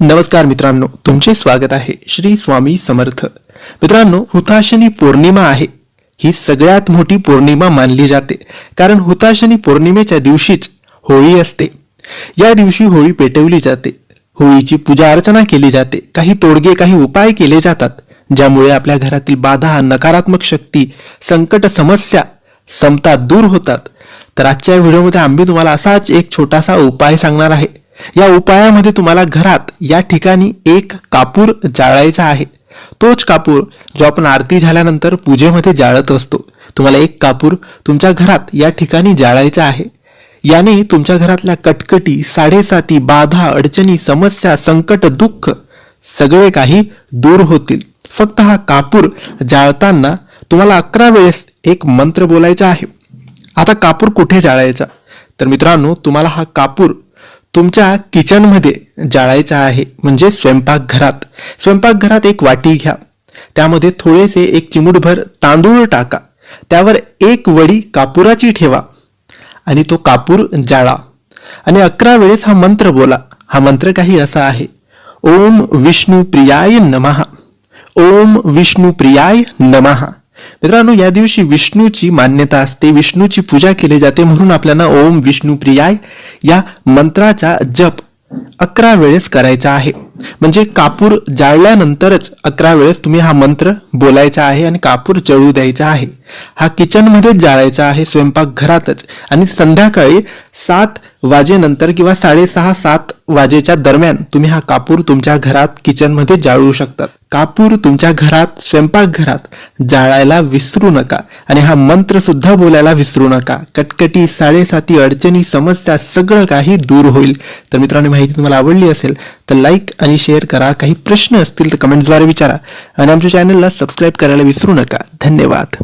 नमस्कार मित्रांनो तुमचे स्वागत आहे श्री स्वामी समर्थ. मित्रांनो हुताशनी पौर्णिमा आहे. ही सगळ्यात मोठी पौर्णिमा मानली जाते. कारण हुताशनी पौर्णिमेच्या दिवशीच होळी असते. या दिवशी होळी पेटवली जाते. होळीची पूजा अर्चना केली जाते. काही तोडगे काही उपाय केले जातात ज्यामुळे आपल्या घरातील बाधा नकारात्मक शक्ती संकट समस्या समता दूर होतात. तर आजच्या व्हिडिओमध्ये आम्ही तुम्हाला असाच एक छोटासा उपाय सांगणार आहे. या उपायामध्ये तुम्हाला घरात या ठिकाणी एक कापूर जाळायचा आहे. तोच कापूर जो आपण आरती झाल्यानंतर पूजेमध्ये जाळत असतो. तुम्हाला एक कापूर तुमच्या घरात या ठिकाणी जाळायचा आहे. याने तुमच्या घरातल्या कटकटी साडेसाती बाधा अडचणी समस्या संकट दुःख सगळे काही दूर होतील. फक्त हा कापूर जाळताना तुम्हाला अकरा वेळेस एक मंत्र बोलायचा आहे. आता कापूर कुठे जाळायचा? तर मित्रांनो तुम्हाला हा कापूर तुमच्या किचनमध्ये जाळायचा आहे. म्हणजे स्वयंपाकघरात. स्वयंपाकघरात एक वाटी घ्या. त्यामध्ये थोडेसे एक चिमूटभर तांदूळ टाका. त्यावर एक वडी कापुराची ठेवा. आणि तो कापूर जाळा. आणि अकरा वेळेस हा मंत्र बोला. हा मंत्र काही असा आहे. ओम विष्णू प्रियाय नमः. ओम विष्णू प्रियाय नमः. मित्रांनो या दिवशी विष्णूची मान्यता असते. विष्णूची पूजा केली जाते म्हणून आपल्याला ओम विष्णू प्रियाय या मंत्राचा जप अकरा वेळेस करायचा आहे. म्हणजे कापूर जाळल्यानंतरच अकरा वेळेस तुम्ही हा मंत्र बोलायचा आहे आणि कापूर जळू द्यायचा आहे. हा किचनमध्येच जाळायचा आहे स्वयंपाक घरातच आणि संध्याकाळी सात वाजेनंतर किंवा साडेसहा सात वाजेच्या दरम्यान तुम्ही हा कापूर तुमच्या घरात किचनमध्ये जाळू शकतात. कापूर तुमच्या घरात स्वयंपाकघरात जाळायला विसरू नका आणि हा मंत्र सुद्धा बोलायला विसरू नका. कटकटी साडेसाती अडचणी समस्या सगळं काही दूर होईल. तर मित्रांनो माहिती तुम्हाला आवडली असेल तर लाईक आणि शेअर करा. काही प्रश्न असतील तर कमेंट्सद्वारे विचारा. आणि आमच्या चॅनलला सबस्क्राईब करायला विसरू नका. धन्यवाद.